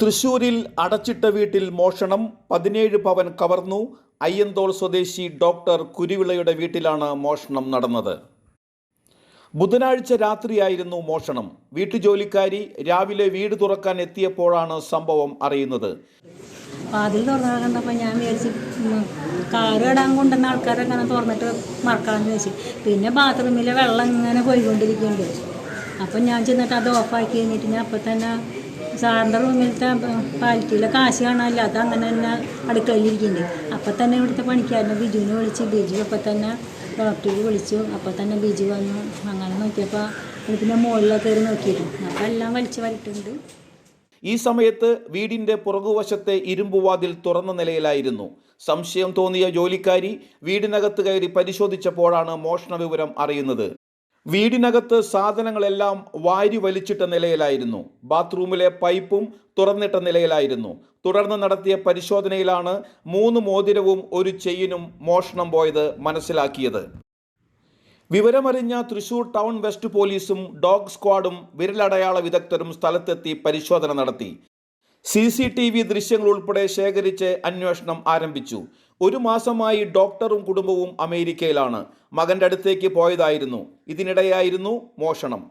തൃശൂരിൽ അടച്ചിട്ട വീട്ടിൽ മോഷണം പതിനേഴ് പവൻ കവർന്നു. അയ്യന്തോൾ സ്വദേശി ഡോക്ടർ കുരുവിളയുടെ വീട്ടിലാണ് മോഷണം നടന്നത്. ബുധനാഴ്ച രാത്രിയായിരുന്നു മോഷണം. വീട്ടുജോലിക്കാരി രാവിലെ വീട് തുറക്കാൻ എത്തിയപ്പോഴാണ് സംഭവം അറിയുന്നത്. അതിൽ തുറന്നു ഞാൻ വിചാരിച്ചു കാറ് ഇടാൻ കൊണ്ടുവന്ന ആൾക്കാരെ അങ്ങനെ തുറന്നിട്ട് മറക്കാമെന്ന് വെച്ച് പിന്നെ ബാത്റൂമിലെ വെള്ളം ഇങ്ങനെ പോയിക്കൊണ്ടിരിക്കുന്നുണ്ട്. അപ്പം ഞാൻ ചെന്നിട്ട് അത് ഓഫാക്കി കഴിഞ്ഞിട്ട് ഞാൻ അപ്പം തന്നെ സാറിന്റെ റൂമിലത്തെ പാലിറ്റിയിലെ കാശ് കാണാനില്ല. അത് അങ്ങനെ തന്നെ അടുക്കളയിലിരിക്കുന്നുണ്ട്. അപ്പം തന്നെ ഇവിടുത്തെ പണിക്കാരനെ ബിജുവിനെ വിളിച്ച് ബിജു അപ്പം തന്നെ ഡോക്ടറെ വിളിച്ചു. അപ്പം തന്നെ ബിജു വന്നു. അങ്ങനെ നോക്കിയപ്പോൾ പിന്നെ മുകളിലൊക്കെ കയറി നോക്കിയിരുന്നു അപ്പം എല്ലാം വലിച്ചു വരട്ടുണ്ട് ഈ സമയത്ത് വീടിന്റെ പുറകുവശത്തെ ഇരുമ്പുവാതിൽ തുറന്ന നിലയിലായിരുന്നു. സംശയം തോന്നിയ ജോലിക്കാരി വീടിനകത്ത് കയറി പരിശോധിച്ചപ്പോഴാണ് മോഷണ വിവരം അറിയുന്നത്. വീടിനകത്ത് സാധനങ്ങളെല്ലാം വാരി വലിച്ചിട്ട നിലയിലായിരുന്നു. ബാത്റൂമിലെ പൈപ്പും തുറന്നിട്ട നിലയിലായിരുന്നു. തുടർന്ന് നടത്തിയ പരിശോധനയിലാണ് മൂന്ന് മോതിരവും ഒരു ചെയിനും മോഷണം പോയത് മനസ്സിലാക്കിയത്. വിവരമറിഞ്ഞ തൃശൂർ ടൗൺ വെസ്റ്റ് പോലീസും ഡോഗ് സ്ക്വാഡും വിരലടയാള വിദഗ്ധരും സ്ഥലത്തെത്തി പരിശോധന നടത്തി. സി സി ടി വി ദൃശ്യങ്ങൾ ഉൾപ്പെടെ ശേഖരിച്ച് അന്വേഷണം ആരംഭിച്ചു. ഒരു മാസമായി ഡോക്ടറും കുടുംബവും അമേരിക്കയിലാണ്. മകന്റെ അടുത്തേക്ക് പോയതായിരുന്നു. ഇതിനിടെയായിരുന്നു മോഷണം.